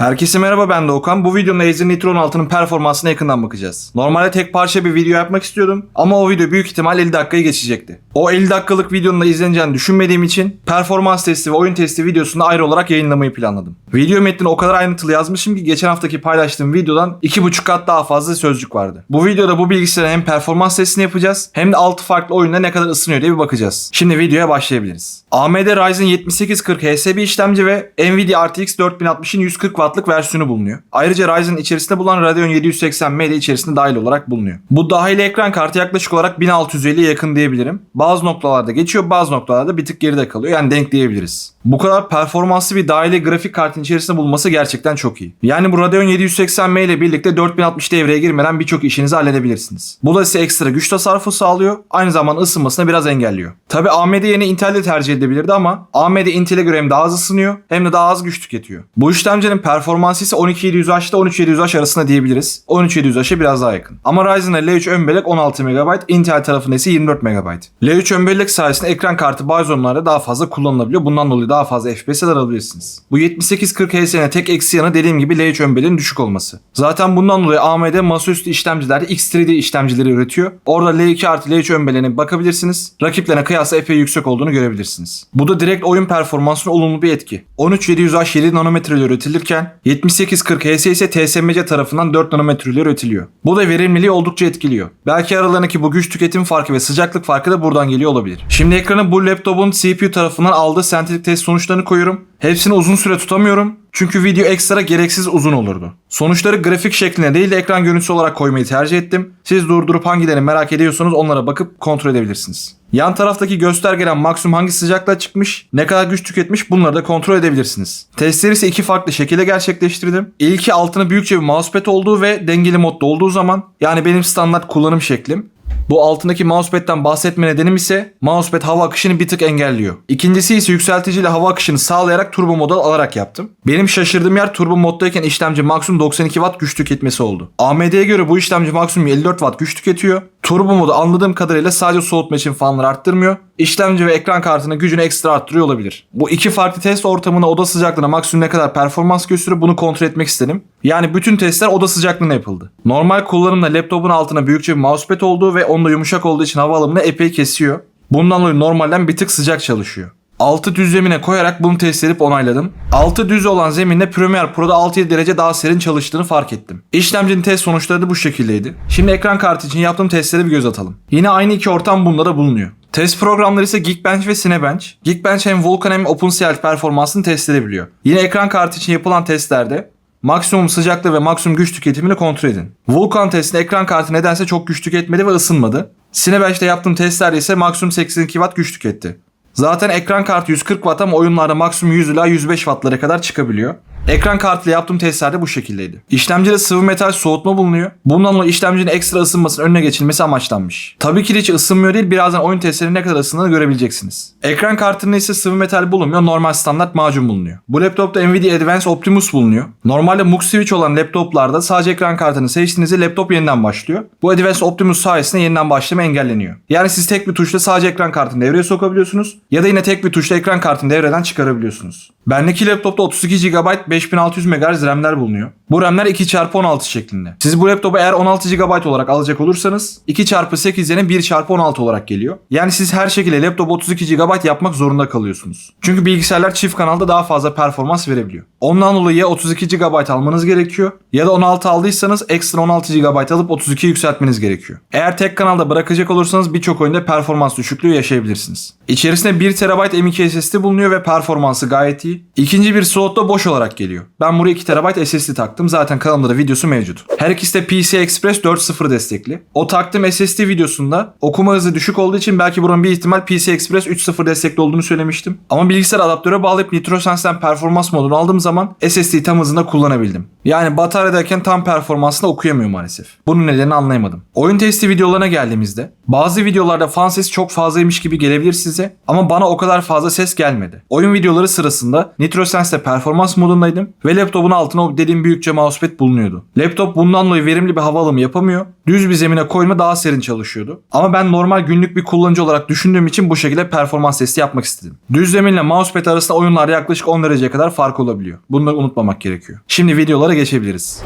Herkese merhaba ben de Okan. Bu videomda Acer Nitro 16'nın performansına yakından bakacağız. Normalde tek parça bir video yapmak istiyordum ama o video büyük ihtimal 50 dakikayı geçecekti. O 50 dakikalık videonun da izleneceğini düşünmediğim için performans testi ve oyun testi videosunu ayrı olarak yayınlamayı planladım. Video metnini o kadar ayrıntılı yazmışım ki geçen haftaki paylaştığım videodan 2,5 kat daha fazla sözcük vardı. Bu videoda bu bilgisayara hem performans testini yapacağız hem de 6 farklı oyunda ne kadar ısınıyor diye bir bakacağız. Şimdi videoya başlayabiliriz. AMD Ryzen 7840 HSB işlemci ve Nvidia RTX 4060'ın 140 wattlık versiyonu bulunuyor. Ayrıca Ryzen içerisinde bulunan Radeon 780M de içerisinde dahil olarak bulunuyor. Bu dahili ekran kartı yaklaşık olarak 1650'ye yakın diyebilirim. Bazı noktalarda geçiyor bazı noktalarda bir tık geride kalıyor. Yani denk diyebiliriz. Bu kadar performanslı bir dahili grafik kartın içerisinde bulunması gerçekten çok iyi. Yani bu Radeon 780M ile birlikte 4060 devreye girmeden birçok işinizi halledebilirsiniz. Bu da size ekstra güç tasarrufu sağlıyor. Aynı zamanda ısınmasını biraz engelliyor. Tabi AMD yerine Intel de tercih edilebilirdi ama AMD Intel'e göre hem daha az ısınıyor hem de daha az güç tüketiyor. Bu işlemcinin performansı ise 12700H ile 13700H arasında diyebiliriz. 13700H'e biraz daha yakın. Ama Ryzen'da L3 ön bellek 16 MB, Intel tarafında ise 24 MB. L3 ön bellek sayesinde ekran kartı bazı oyunlarda daha fazla kullanılabiliyor. Bundan dolayı daha fazla FPS'e alabilirsiniz. Bu 7840 HS'nin tek eksi yanı dediğim gibi L3 ön belleğin düşük olması. Zaten bundan dolayı AMD masaüstü işlemcilerde X3D işlemcileri üretiyor. Orada L2 artı L3 ön belleğine bakabilirsiniz. Rakiplerine kıyasla epey yüksek olduğunu görebilirsiniz. Bu da direkt oyun performansına olumlu bir etki. 13700H 7 nanometre üretilirken 7840 HS ise TSMC tarafından 4 nanometre ile üretiliyor. Bu da verimliliği oldukça etkiliyor. Belki aralarındaki bu güç tüketim farkı ve sıcaklık farkı da buradan geliyor olabilir. Şimdi ekrana bu laptopun CPU tarafından aldığı sentetik test sonuçlarını koyuyorum. Hepsini uzun süre tutamıyorum. Çünkü video ekstra gereksiz uzun olurdu. Sonuçları grafik şeklinde değil de ekran görüntüsü olarak koymayı tercih ettim. Siz durdurup hangilerini merak ediyorsanız onlara bakıp kontrol edebilirsiniz. Yan taraftaki göstergeden maksimum hangi sıcaklığa çıkmış, ne kadar güç tüketmiş bunları da kontrol edebilirsiniz. Testleri ise iki farklı şekilde gerçekleştirdim. İlki altına büyükçe bir mousepad olduğu ve dengeli modda olduğu zaman yani benim standart kullanım şeklim. Bu altındaki mousepad'den bahsetme nedenim ise mousepad hava akışını bir tık engelliyor. İkincisi ise yükselticiyle hava akışını sağlayarak turbo moda alarak yaptım. Benim şaşırdığım yer turbo moddayken işlemci maksimum 92 watt güç tüketmesi oldu. AMD'ye göre bu işlemci maksimum 54 watt güç tüketiyor. Turbo modu anladığım kadarıyla sadece soğutma için fanları arttırmıyor. İşlemci ve ekran kartının gücünü ekstra arttırıyor olabilir. Bu iki farklı test ortamına oda sıcaklığına maksimum ne kadar performans gösteriyor bunu kontrol etmek istedim. Yani bütün testler oda sıcaklığına yapıldı. Normal kullanımda laptopun altına büyükçe bir mousepad olduğu ve onda yumuşak olduğu için hava alımını epey kesiyor. Bundan dolayı normalden bir tık sıcak çalışıyor. 6 düz zemine koyarak bunu test edip onayladım. 6 düz olan zeminde Premiere Pro'da 6-7 derece daha serin çalıştığını fark ettim. İşlemcinin test sonuçları da bu şekildeydi. Şimdi ekran kartı için yaptığım testlere bir göz atalım. Yine aynı iki ortam bunda da bulunuyor. Test programları ise Geekbench ve Cinebench. Geekbench hem Vulkan hem OpenCL performansını test edebiliyor. Yine ekran kartı için yapılan testlerde maksimum sıcaklığı ve maksimum güç tüketimini kontrol edin. Vulkan testinde ekran kartı nedense çok güç tüketmedi ve ısınmadı. Cinebench'te yaptığım testlerde ise maksimum 82 watt güç tüketti. Zaten ekran kartı 140 watt ama oyunlarda maksimum 100 ila 105 wattlara kadar çıkabiliyor. Ekran kartıyla yaptığım testlerde bu şekildeydi. İşlemcide sıvı metal soğutma bulunuyor. Bundan dolayı işlemcinin ekstra ısınmasının önüne geçilmesi amaçlanmış. Tabii ki de hiç ısınmıyor değil birazdan oyun testlerinin ne kadar ısındığını görebileceksiniz. Ekran kartında ise sıvı metal bulunmuyor normal standart macun bulunuyor. Bu laptopta Nvidia Advanced Optimus bulunuyor. Normalde MUX switch olan laptoplarda sadece ekran kartını seçtiğinizde laptop yeniden başlıyor. Bu Advanced Optimus sayesinde yeniden başlama engelleniyor. Yani siz tek bir tuşla sadece ekran kartını devreye sokabiliyorsunuz ya da yine tek bir tuşla ekran kartını devreden çıkarabiliyorsunuz. Bendeki laptopta 32 GB 5600 MHz RAM'ler bulunuyor. Bu RAM'ler 2x16 şeklinde. Siz bu laptopu eğer 16 GB olarak alacak olursanız 2x8 yerine 1x16 olarak geliyor. Yani siz her şekilde laptop 32 GB yapmak zorunda kalıyorsunuz. Çünkü bilgisayarlar çift kanalda daha fazla performans verebiliyor. Ondan dolayı ya 32 GB almanız gerekiyor ya da 16 aldıysanız ekstra 16 GB alıp 32 yükseltmeniz gerekiyor. Eğer tek kanalda bırakacak olursanız birçok oyunda performans düşüklüğü yaşayabilirsiniz. İçerisinde 1 TB M.2 SSD bulunuyor ve performansı gayet iyi. İkinci bir slot da boş olarak geliyor. Ben buraya 2 TB SSD taktım. Zaten kanalımda da videosu mevcut. Her ikisi de PCI Express 4.0 destekli. O taktığım SSD videosunda okuma hızı düşük olduğu için belki buranın bir ihtimal PCI Express 3.0 destekli olduğunu söylemiştim. Ama bilgisayar adaptöre bağlayıp NitroSense'den performans modunu aldığım zaman SSD'yi tam hızında kullanabildim. Yani bataryadayken tam performansla okuyamıyor maalesef. Bunun nedenini anlayamadım. Oyun testi videolarına geldiğimizde bazı videolarda fan sesi çok fazlaymış gibi gelebilir size ama bana o kadar fazla ses gelmedi. Oyun videoları sırasında NitroSense'de performans modundaydım ve laptopun altına o dediğim büyükçe mousepad bulunuyordu. Laptop bundan dolayı verimli bir hava alımı yapamıyor. Düz bir zemine koyma daha serin çalışıyordu. Ama ben normal günlük bir kullanıcı olarak düşündüğüm için bu şekilde performans testi yapmak istedim. Düz zeminle mousepad arasında oyunlar yaklaşık 10 dereceye kadar fark olabiliyor. Bunları unutmamak gerekiyor. Şimdi videolara geçebiliriz.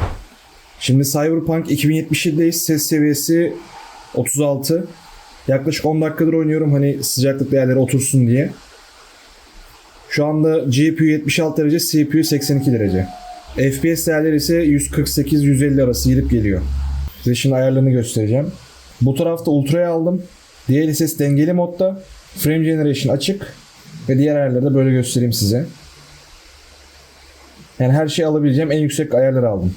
Şimdi Cyberpunk 2077'deyiz. Ses seviyesi 36. Yaklaşık 10 dakikadır oynuyorum hani sıcaklık değerleri otursun diye. Şu anda GPU 76 derece, CPU 82 derece. FPS değerleri ise 148-150 arası girip geliyor. Size şimdi ayarlarını göstereceğim. Bu tarafta Ultra'ya aldım. DLSS dengeli modda. Frame Generation açık. Ve diğer ayarları da böyle göstereyim size. Yani her şeyi alabileceğim en yüksek ayarları aldım.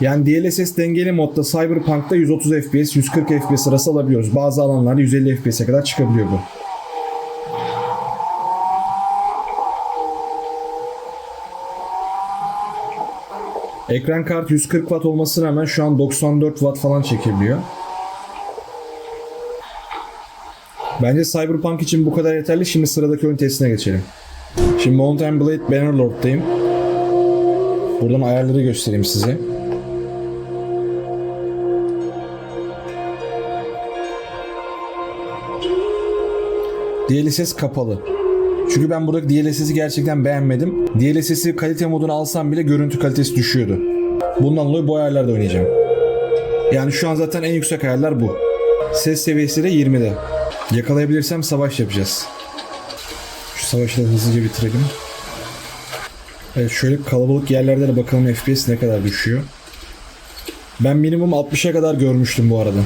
Yani DLSS dengeli modda Cyberpunk'ta 130 FPS, 140 FPS arası alabiliyoruz. Bazı alanlarda 150 FPS'e kadar çıkabiliyor bu. Ekran kartı 140 Watt olmasına rağmen şu an 94 Watt falan çekebiliyor. Bence Cyberpunk için bu kadar yeterli. Şimdi sıradaki oyun testine geçelim. Şimdi Mountain Blade Bannerlord'dayım. Buradan ayarları göstereyim size. DLSS kapalı. Çünkü ben buradaki DLSS'i gerçekten beğenmedim. DLSS'i kalite moduna alsam bile görüntü kalitesi düşüyordu. Bundan dolayı bu ayarlarda oynayacağım. Yani şu an zaten en yüksek ayarlar bu. Ses seviyesi de 20'de. Yakalayabilirsem savaş yapacağız. Şu savaşı da hızlıca bitirelim. Evet şöyle kalabalık yerlerde de bakalım FPS ne kadar düşüyor. Ben minimum 60'a kadar görmüştüm bu arada.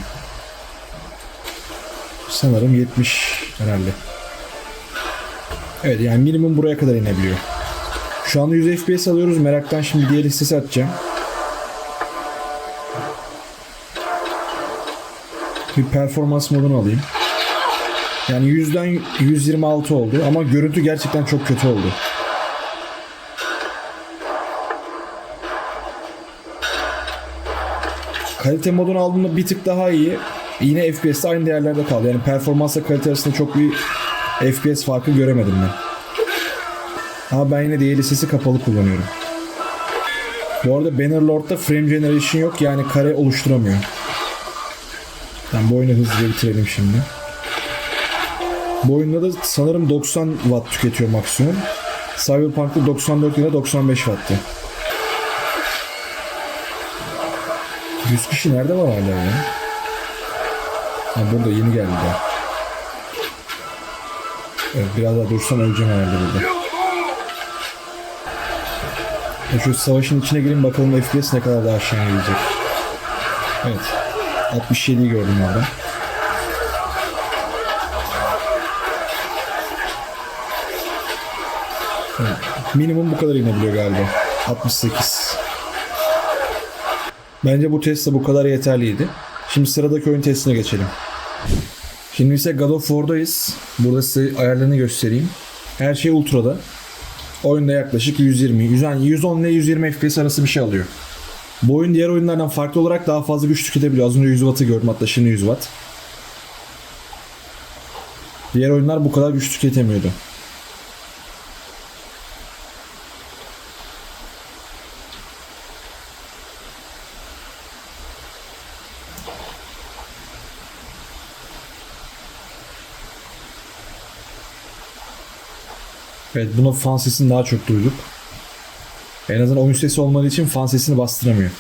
Sanırım 70 herhalde. Evet yani minimum buraya kadar inebiliyor. Şu anda 100 FPS alıyoruz. Meraktan şimdi diğer listesi atacağım. Bir performans modunu alayım. Yani 100'den 126 oldu ama görüntü gerçekten çok kötü oldu. Kalite modunu aldığımda bir tık daha iyi. Yine FPS'te aynı değerlerde kaldı. Yani performansla kalite arasında çok bir FPS farkı göremedim ben. Ama ben yine DLSS'i kapalı kullanıyorum. Bu arada Bannerlord'da frame generation yok yani kare oluşturamıyor. Ben bu oyunu hızlıca bitirelim şimdi. Bu oyunda da sanırım 90 watt tüketiyor maksimum. Cyberpunk'ta 94 ile 95 watt'tı. 100 kişi nerede var hala ya? Ha burada yeni geldi daha. Biraz daha dursam öleceğim herhalde burada. Ya şu savaşın içine gireyim bakalım FPS ne kadar daha aşağı gelecek. Evet. 67'yi gördüm orada. Evet. Minimum bu kadar inebiliyor galiba. 68. Bence bu test de bu kadar yeterliydi. Şimdi sıradaki oyun testine geçelim. Şimdi ise God of War'dayız. Burada size ayarlarını göstereyim. Her şey ultra'da. Oyunda yaklaşık 120, 110, 110 ile 120 FPS arası bir şey alıyor. Bu oyun diğer oyunlardan farklı olarak daha fazla güç tüketebiliyor. Az önce 100 Watt'ı gördüm hatta şimdi 100 Watt. Diğer oyunlar bu kadar güç tüketemiyordu. Evet buna fan sesini daha çok duyduk. En azından oyun sesi olmadığı için fan sesini bastıramıyor.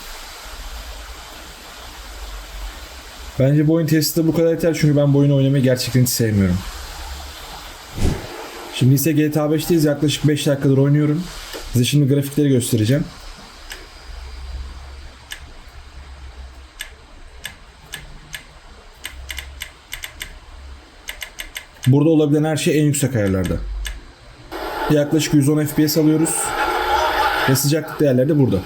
Bence bu oyun testi de bu kadar yeter çünkü ben bu oyunu oynamayı gerçekten hiç sevmiyorum. Şimdi ise GTA 5'teyiz yaklaşık 5 dakikadır oynuyorum. Size şimdi grafikleri göstereceğim. Burada olabilen her şey en yüksek ayarlarda. Yaklaşık 110 FPS alıyoruz. Ve sıcaklık değerleri de burada.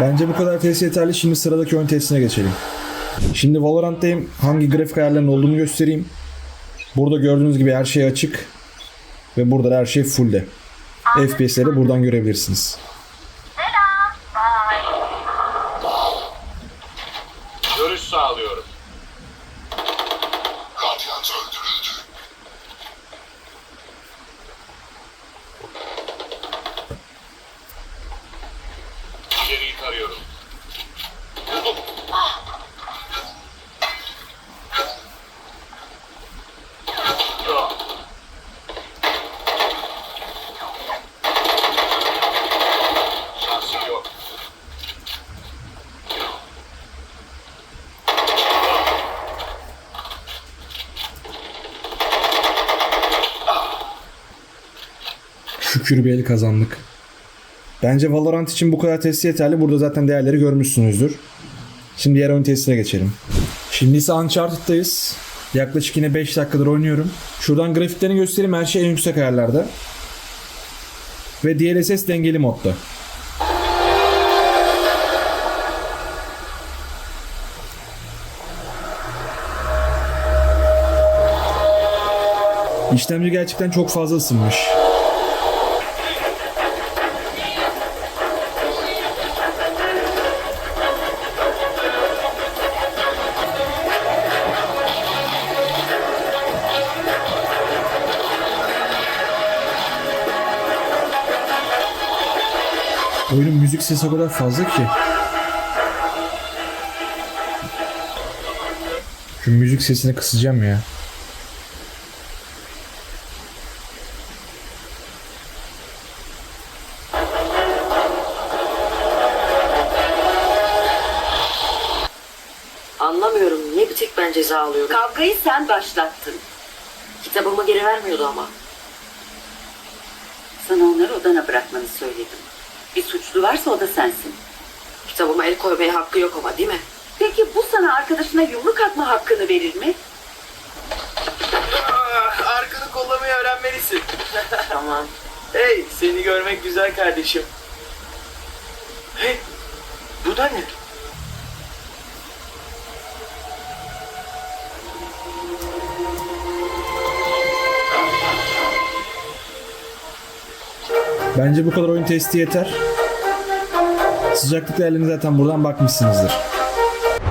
Bence bu kadar test yeterli. Şimdi sıradaki ön testine geçelim. Şimdi Valorant'tayım. Hangi grafik ayarlarının olduğunu göstereyim. Burada gördüğünüz gibi her şey açık. Ve burada da her şey full'de. FPS'leri buradan görebilirsiniz. Şükür bir kazandık. Bence Valorant için bu kadar test yeterli. Burada zaten değerleri görmüşsünüzdür. Şimdi diğer ön testine geçelim. Şimdi ise Uncharted'dayız. Yaklaşık yine 5 dakikadır oynuyorum. Şuradan grafiklerini göstereyim. Her şey en yüksek ayarlarda. Ve DLSS dengeli modda. İşlemci gerçekten çok fazla ısınmış. Oyunun müzik sesi o kadar fazla ki. Şu müzik sesini kısacağım ya. Anlamıyorum. Niye bir tek ben ceza alıyorum? Kavgayı sen başlattın. Kitabımı geri vermiyordu ama. Sana onları odana bırakmanı söyledim. Bir suçlu varsa o da sensin. Kitabıma el koymaya hakkı yok ama değil mi? Peki bu sana arkadaşına yumruk atma hakkını verir mi? Arkanı kollamayı öğrenmelisin. Tamam. hey, seni görmek güzel kardeşim. Hey, bu da ne? Bence bu kadar oyun testi yeter. Sıcaklık değerlerine zaten buradan bakmışsınızdır.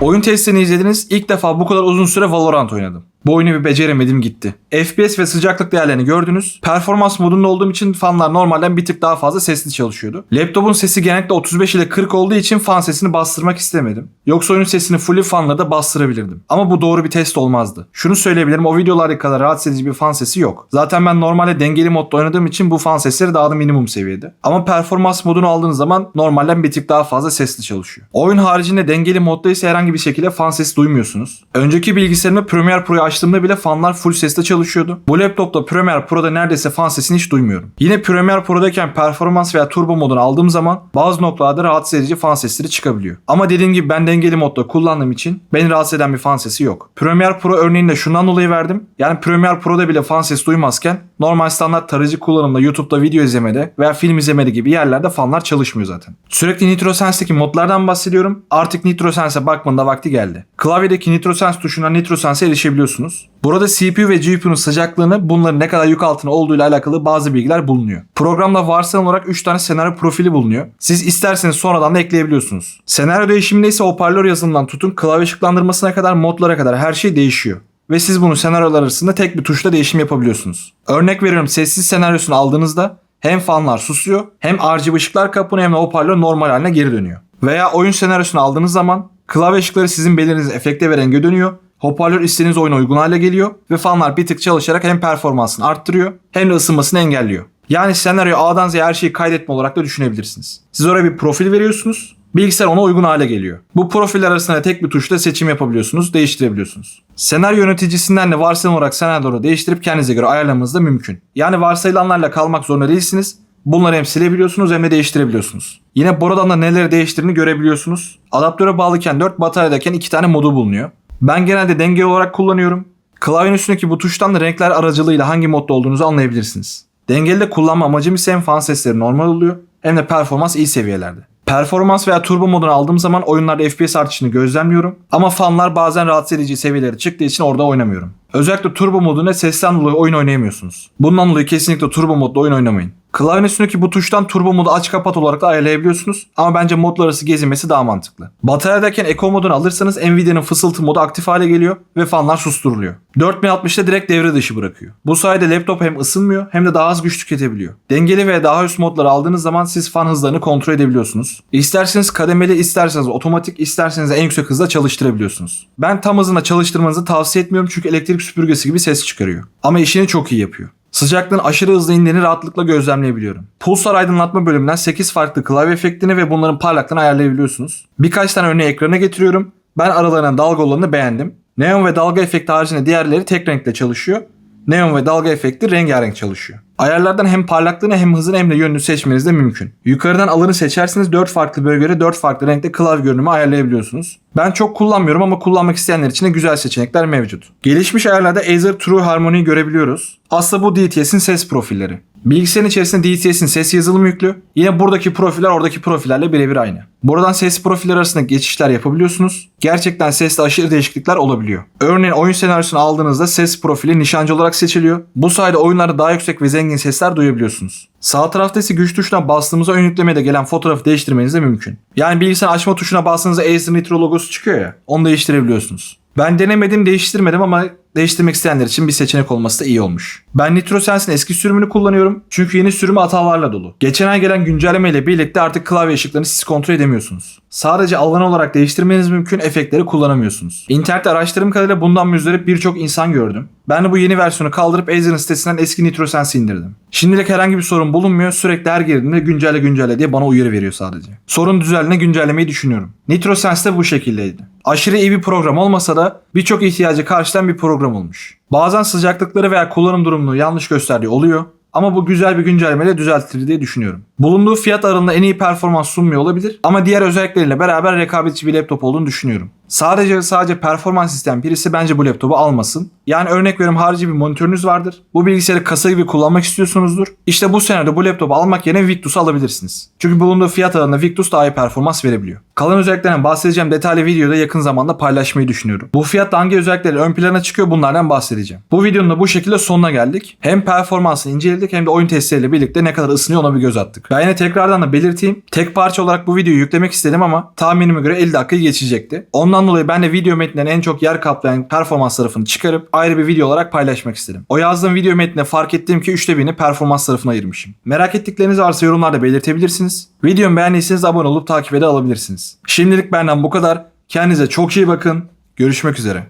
Oyun testini izlediniz. İlk defa bu kadar uzun süre Valorant oynadım. Bu oyunu bir beceremedim gitti. FPS ve sıcaklık değerlerini gördünüz. Performans modunda olduğum için fanlar normalden bir tık daha fazla sesli çalışıyordu. Laptopun sesi genellikle 35 ile 40 olduğu için fan sesini bastırmak istemedim. Yoksa oyunun sesini fully fanla da bastırabilirdim. Ama bu doğru bir test olmazdı. Şunu söyleyebilirim o videolardaki kadar rahatsız edici bir fan sesi yok. Zaten ben normalde dengeli modda oynadığım için bu fan sesleri daha da minimum seviyede. Ama performans modunu aldığınız zaman normalden bir tık daha fazla sesli çalışıyor. Oyun haricinde dengeli modda ise herhangi bir şekilde fan sesi duymuyorsunuz. Önceki bilgisayarımda Premiere Pro'yu açtığımda bile fanlar full sesle çalışıyordu. Bu laptopta Premiere Pro'da neredeyse fan sesini hiç duymuyorum. Yine Premiere Pro'dayken performans veya turbo modunu aldığım zaman bazı noktalarda rahatsız edici fan sesleri çıkabiliyor. Ama dediğim gibi ben dengeli modda kullandığım için beni rahatsız eden bir fan sesi yok. Premiere Pro örneğini de şundan dolayı verdim. Yani Premiere Pro'da bile fan sesi duymazken normal standart tarayıcı kullanımda YouTube'da video izlemede veya film izlemede gibi yerlerde fanlar çalışmıyor zaten. Sürekli NitroSense'deki modlardan bahsediyorum. Artık NitroSense'e bakmanın da vakti geldi. Klavyedeki NitroSense tuşuna NitroSense'e erişebiliyorsunuz. Burada CPU ve GPU'nun sıcaklığını bunların ne kadar yük altına olduğuyla alakalı bazı bilgiler bulunuyor. Programda varsayılan olarak 3 tane senaryo profili bulunuyor. Siz isterseniz sonradan da ekleyebiliyorsunuz. Senaryo değişiminde ise hoparlör yazılımından tutun klavye ışıklandırmasına kadar modlara kadar her şey değişiyor. Ve siz bunu senaryolar arasında tek bir tuşla değişim yapabiliyorsunuz. Örnek veriyorum sessiz senaryosunu aldığınızda hem fanlar susuyor hem RGB ışıklar kapanıyor hem de hoparlör normal haline geri dönüyor. Veya oyun senaryosunu aldığınız zaman klavye ışıkları sizin belirinize efekte ve renge dönüyor. Hoparlör istediğiniz oyuna uygun hale geliyor ve fanlar bir tık çalışarak hem performansını arttırıyor hem de ısınmasını engelliyor. Yani senaryo A'dan Z'ye her şeyi kaydetme olarak da düşünebilirsiniz. Siz oraya bir profil veriyorsunuz. Bilgisayar ona uygun hale geliyor. Bu profiller arasında tek bir tuşla seçim yapabiliyorsunuz, değiştirebiliyorsunuz. Senaryo yöneticisinden de varsayılan olarak senaryoları değiştirip kendinize göre ayarlamanız da mümkün. Yani varsayılanlarla kalmak zorunda değilsiniz. Bunları hem silebiliyorsunuz hem de değiştirebiliyorsunuz. Yine buradan da neleri değiştirdiğini görebiliyorsunuz. Adaptöre bağlıken 4 bataryadayken 2 tane modu bulunuyor. Ben genelde dengeli olarak kullanıyorum. Klavyenin üstündeki bu tuştan da renkler aracılığıyla hangi modda olduğunuzu anlayabilirsiniz. Dengeli de kullanma amacım ise hem fan sesleri normal oluyor hem de performans iyi seviyelerde. Performans veya turbo modunu aldığım zaman oyunlarda FPS artışını gözlemliyorum. Ama fanlar bazen rahatsız edici seviyeleri çıktığı için orada oynamıyorum. Özellikle turbo modunda sesten dolayı oyun oynayamıyorsunuz. Bundan dolayı kesinlikle turbo modda oyun oynamayın. Klavyenin üstündeki bu tuştan turbo modu aç kapat olarak da ayarlayabiliyorsunuz ama bence modlar arası gezinmesi daha mantıklı. Bataryadayken Eco modunu alırsanız Nvidia'nın fısıltı modu aktif hale geliyor ve fanlar susturuluyor. 4060'da direkt devre dışı bırakıyor. Bu sayede laptop hem ısınmıyor hem de daha az güç tüketebiliyor. Dengeli ve daha üst modları aldığınız zaman siz fan hızlarını kontrol edebiliyorsunuz. İsterseniz kademeli, isterseniz otomatik, isterseniz en yüksek hızda çalıştırabiliyorsunuz. Ben tam hızında çalıştırmanızı tavsiye etmiyorum çünkü elektrik süpürgesi gibi ses çıkarıyor. Ama işini çok iyi yapıyor. Sıcaklığın aşırı hızlı indiğini rahatlıkla gözlemleyebiliyorum. Pulsar aydınlatma bölümünden 8 farklı klavye efektini ve bunların parlaklığını ayarlayabiliyorsunuz. Birkaç tane örneği ekrana getiriyorum. Ben aralarından dalga olanını beğendim. Neon ve dalga efekti haricinde diğerleri tek renkte çalışıyor. Neon ve dalga efekti rengarenk çalışıyor. Ayarlardan hem parlaklığını hem hızını hem de yönünü seçmeniz de mümkün. Yukarıdan alanı seçerseniz 4 farklı bölgede 4 farklı renkte klavye görünümü ayarlayabiliyorsunuz. Ben çok kullanmıyorum ama kullanmak isteyenler için de güzel seçenekler mevcut. Gelişmiş ayarlarda Acer True Harmony'yi görebiliyoruz. Aslında bu DTS'in ses profilleri. Bilgisayarın içerisinde DTS'in ses yazılımı yüklü. Yine buradaki profiller oradaki profillerle birebir aynı. Buradan ses profilleri arasında geçişler yapabiliyorsunuz. Gerçekten seste aşırı değişiklikler olabiliyor. Örneğin oyun senaryosunu aldığınızda ses profili nişancı olarak seçiliyor. Bu sayede oyunlarda daha yüksek ve zengin sesler duyabiliyorsunuz. Sağ tarafta ise güç tuşuna bastığımızda ön yüklemede gelen fotoğrafı değiştirmeniz de mümkün. Yani bilgisayar açma tuşuna bastığınızda Acer Nitro logosu çıkıyor ya. Onu değiştirebiliyorsunuz. Ben denemedim, değiştirmedim ama değiştirmek isteyenler için bir seçenek olması da iyi olmuş. Ben NitroSense'in eski sürümünü kullanıyorum. Çünkü yeni sürümü hatalarla dolu. Geçen ay gelen güncelleme ile birlikte artık klavye ışıklarını siz kontrol edemiyorsunuz. Sadece alan olarak değiştirmeniz mümkün, efektleri kullanamıyorsunuz. İnternette araştırdığım kadarıyla bundan müzdarip birçok insan gördüm. Ben de bu yeni versiyonu kaldırıp Acer'ın sitesinden eski NitroSense'i indirdim. Şimdilik herhangi bir sorun bulunmuyor. Sürekli her girdiğimde güncelle güncelle diye bana uyarı veriyor sadece. Sorun düzeldiğinde güncellemeyi düşünüyorum. NitroSense de bu şekildeydi. Aşırı iyi bir program olmasa da birçok ihtiyacı karşılayan bir program olmuş. Bazen sıcaklıkları veya kullanım durumunu yanlış gösterdiği oluyor. Ama bu güzel bir güncellemeyle düzeltilir diye düşünüyorum. Bulunduğu fiyat aralığında en iyi performans sunmuyor olabilir ama diğer özellikleriyle beraber rekabetçi bir laptop olduğunu düşünüyorum. Sadece sadece performans isteyen birisi bence bu laptopu almasın. Yani örnek veriyorum harici bir monitörünüz vardır. Bu bilgisayarı kasa gibi kullanmak istiyorsunuzdur. İşte bu senaryoda bu laptopu almak yerine Victus'u alabilirsiniz. Çünkü bulunduğu fiyat aralığında Victus daha iyi performans verebiliyor. Kalan özelliklerinden bahsedeceğim detaylı videoda yakın zamanda paylaşmayı düşünüyorum. Bu fiyatta hangi özellikleri ön plana çıkıyor bunlardan bahsedeceğim. Bu videonun da bu şekilde sonuna geldik. Hem performansını inceledik hem de oyun testleriyle birlikte ne kadar ısınıyor ona bir göz attık. Ben yine tekrardan da belirteyim. Tek parça olarak bu videoyu yüklemek istedim ama tahminime göre 50 dakikayı geçecekti. Ondan dolayı ben de video metninden en çok yer kaplayan performans tarafını çıkarıp ayrı bir video olarak paylaşmak istedim. O yazdığım video metnine fark ettiğim ki üçte birini performans tarafına ayırmışım. Merak ettikleriniz varsa yorumlarda belirtebilirsiniz. Videomu beğendiyseniz abone olup takip ede alabilirsiniz. Şimdilik benden bu kadar. Kendinize çok iyi bakın. Görüşmek üzere.